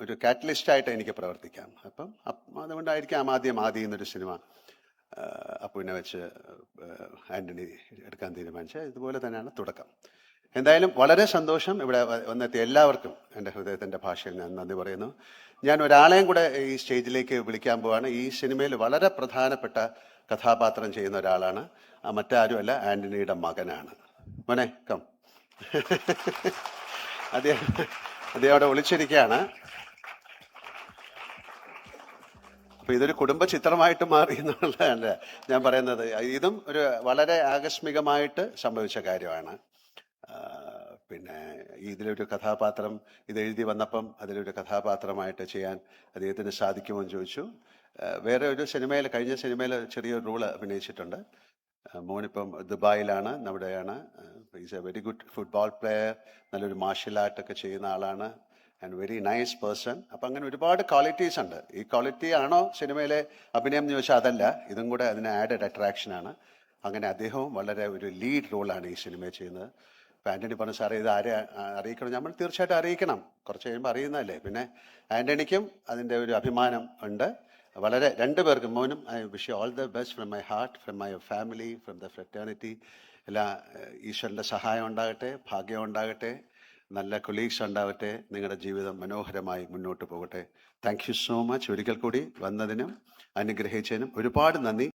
ഒരു കാറ്റലിസ്റ്റായിട്ട് എനിക്ക് പ്രവർത്തിക്കാം. അപ്പം അതുകൊണ്ടായിരിക്കാം ആദ്യം ആദ്യം എന്നൊരു സിനിമ അപ്പുവിനെ വെച്ച് ആന്റണി എടുക്കാൻ തീരുമാനിച്ചത്. ഇതുപോലെ തന്നെയാണ് തുടക്കം. എന്തായാലും വളരെ സന്തോഷം ഇവിടെ വന്നെത്തിയ എല്ലാവർക്കും എന്റെ ഹൃദയത്തിന്റെ ഭാഷയിൽ ഞാൻ നന്ദി പറയുന്നു. ഞാൻ ഒരാളെയും കൂടെ ഈ സ്റ്റേജിലേക്ക് വിളിക്കാൻ പോവാണ്. ഈ സിനിമയിൽ വളരെ പ്രധാനപ്പെട്ട കഥാപാത്രം ചെയ്യുന്ന ഒരാളാണ്. ആ മറ്റാരുമല്ല ആന്റണിയുടെ മകനാണ്. മോനെ കം അദ്ദേഹം അദ്ദേഹം അവിടെ വിളിച്ചിരിക്കുകയാണ്. അപ്പൊ ഇതൊരു കുടുംബ ചിത്രമായിട്ട് മാറി എന്നുള്ളതല്ല ഞാൻ പറയുന്നത്. ഇതും ഒരു വളരെ ആകസ്മികമായിട്ട് സംഭവിച്ച കാര്യമാണ്. പിന്നെ ഇതിലൊരു കഥാപാത്രം ഇത് എഴുതി വന്നപ്പം അതിലൊരു കഥാപാത്രമായിട്ട് ചെയ്യാൻ അദ്ദേഹത്തിന് സാധിക്കുമോ എന്ന് ചോദിച്ചു. വേറെ ഒരു സിനിമയിൽ കഴിഞ്ഞ സിനിമയിൽ ചെറിയൊരു റോൾ അഭിനയിച്ചിട്ടുണ്ട്. മോനിപ്പം ദുബായിലാണ് നമ്മുടെയാണ് is a very good football player നല്ലൊരു മാർഷ്യൽ ആർട്ടൊക്കെ ചെയ്യുന്ന ആളാണ്. ആൻഡ് വെരി നൈസ് പേഴ്സൺ അപ്പം അങ്ങനെ ഒരുപാട് ക്വാളിറ്റീസ് ഉണ്ട്. ഈ ക്വാളിറ്റി ആണോ സിനിമയിലെ അഭിനയം എന്ന് ചോദിച്ചാൽ അതല്ല. ഇതും കൂടെ അതിന് ആഡഡ് അട്രാക്ഷനാണ് അങ്ങനെ അദ്ദേഹവും വളരെ ഒരു ലീഡ് റോളാണ് ഈ സിനിമയിൽ ചെയ്യുന്നത്. ഇപ്പം ആന്റണി പറഞ്ഞു സാറേ ഇത് ആരെ അറിയിക്കണം? നമ്മൾ തീർച്ചയായിട്ടും അറിയിക്കണം. കുറച്ച് കഴിയുമ്പോൾ അറിയുന്നതല്ലേ. പിന്നെ ആന്റണിക്കും അതിന്റെ ഒരു അഭിമാനം ഉണ്ട്. വളരെ രണ്ടു പേർക്കും മോനും I wish all the best from my heart from my family from the fraternity എല്ലാ ഈശ്വരന്റെ സഹായം ഉണ്ടാകട്ടെ ഭാഗ്യം ഉണ്ടാകട്ടെ. നല്ല കൊളീഗ്സ് ഉണ്ടാവട്ടെ. നിങ്ങളുടെ ജീവിതം മനോഹരമായി മുന്നോട്ട് പോകട്ടെ. താങ്ക് യു സോ മച്ച് ഒരിക്കൽ കൂടി വന്നതിനും അനുഗ്രഹിച്ചതിനും ഒരുപാട് നന്ദി.